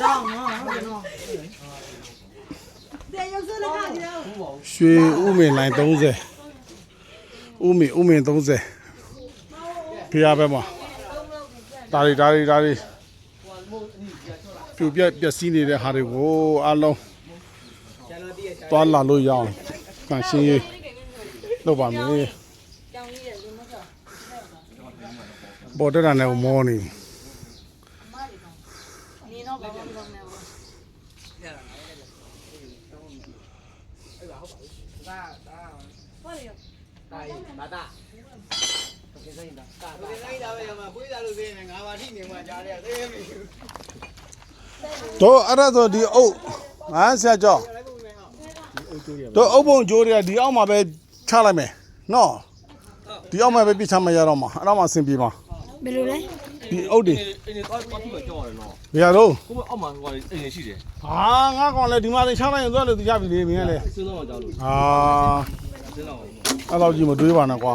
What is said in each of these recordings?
တောင်းနော်ဟုတ်တယ်နော်ရွှေဥမင်လိုင်း30ဥမင်ဥမင်30ဖျားပဲမှာဒါတွေဒါတွေဒါတွေပြူပြက်ပျက်စီးနေတဲ့ဟာတွေကိုအလုံးသွားလာလို့ရအောင်ကန်ရှင်းရေးလုပ်ပါမယ်ပေါ်တက်တာနဲ့မောနေ နေတော့ဘာလို့လုပ်နေလဲတော့အဲ့ဒါဆိုဒီအုပ်ငါဆက်ကြောင်းတော့အုပ်ပုံကြိုးတွေကဒီအောက်မှာပဲချလိုက်မယ်နော်ဒီအောက်မှာပဲပြချမရတော့မှာအဲ့တော့မှအဆင်ပြေမှာဘယ်လိုလဲ ဒီအုပ်တွေအင်းနေတော့တော့ပြီးတော့ကြောက်ရတယ်နော်ဘယ်ရတော့ကိုမအောက်မှာဟိုကအင်းနေရှိတယ်ဟာငါကောင်လည်းဒီမှာလည်းချလိုက်ရင်သွားလို့သူရပြီလေမင်းကလည်းစဉ်းစားမှကြောက်လို့ဟာစဉ်းစားပါဦးအဲ့တော့ကြီးမတွေးပါနဲ့ကွာ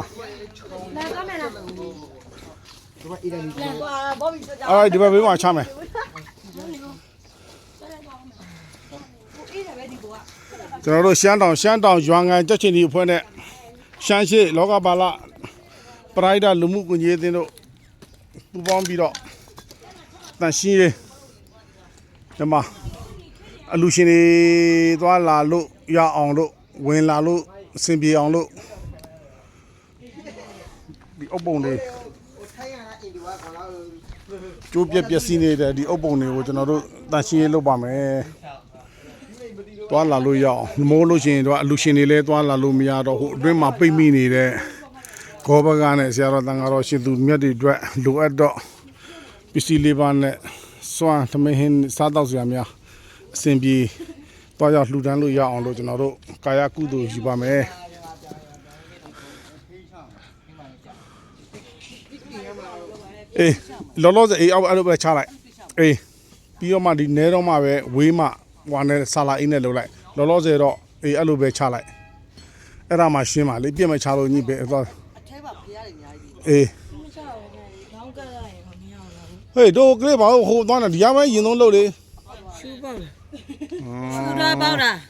လာကမယ်လားလာကွာဘောဘီဆက်ကြအဲ့ဒီဘက်ဘေးမှာချမယ်ကျွန်တော်တို့ရှမ်းတောင်ရှမ်းတောင်ရွာငံကြက်ချင်ဒီအဖွဲ့နဲ့ရှမ်းရှိလောကပါလပရိုက်တာလူမှုကွန်ရက်အသင်းတို့ ပူးပေါင်းပြီးတော့တန်ရှင်းရေးဒီမှာအလူရှင်တွေသွားလာလို့ရအောင်လို့ဝင်လာလို့အဆင်ပြေအောင်လို့ဒီအုပ်ပုံတွေကျိုးပြက်ပြက်စီးနေတဲ့ဒီအုပ်ပုံတွေကိုကျွန်တော်တို့တန်ရှင်းရေးလုပ်ပါမယ်သွားလာလို့ရအောင်မိုးလို့ရှိရင်တော့အလူရှင်တွေလည်းသွားလာလို့မရတော့ဟိုအတွင်းမှာပိတ်မိနေတဲ့ ဂောဘကနဲ့ဆရာတော်တန်ဃာတော်ရှင်သူမြတ်တွေအတွက်လိုအပ်တော့ပစ္စည်းလေးပါးနဲ့စွမ်းသမင်းဟင်းစားတော့စရာများအဆင်ပြေသွားရောက်လှူဒန်းလို့ရအောင်လို့ကျွန်တော်တို့ကာယကုသိုလ်ယူပါမယ်အေးလောလောဆယ်အေးအောက်အဲ့လိုပဲချလိုက်အေးပြီးတော့မှဒီနဲတော့မှပဲဝေးမှဟွာနဲ့ဆာလာအိနဲ့လှုပ်လိုက်လောလောဆယ်တော့အေးအဲ့လိုပဲချလိုက်အဲ့ဒါမှရှင်းပါလေပြည့်မချလို့ညိပဲအဲ့ တော့အထဲမှာဖျားနေအများကြီးအေးမချတော့ဘူးခေါင်းကက်လိုက်ရင်မရဘူးလားဟေးတို့ကလေးပါဟိုသွားနေဒီရမ်းပဲရင်သုံးလို့လေရှူပေါက်လားရှူတာပေါက်တာ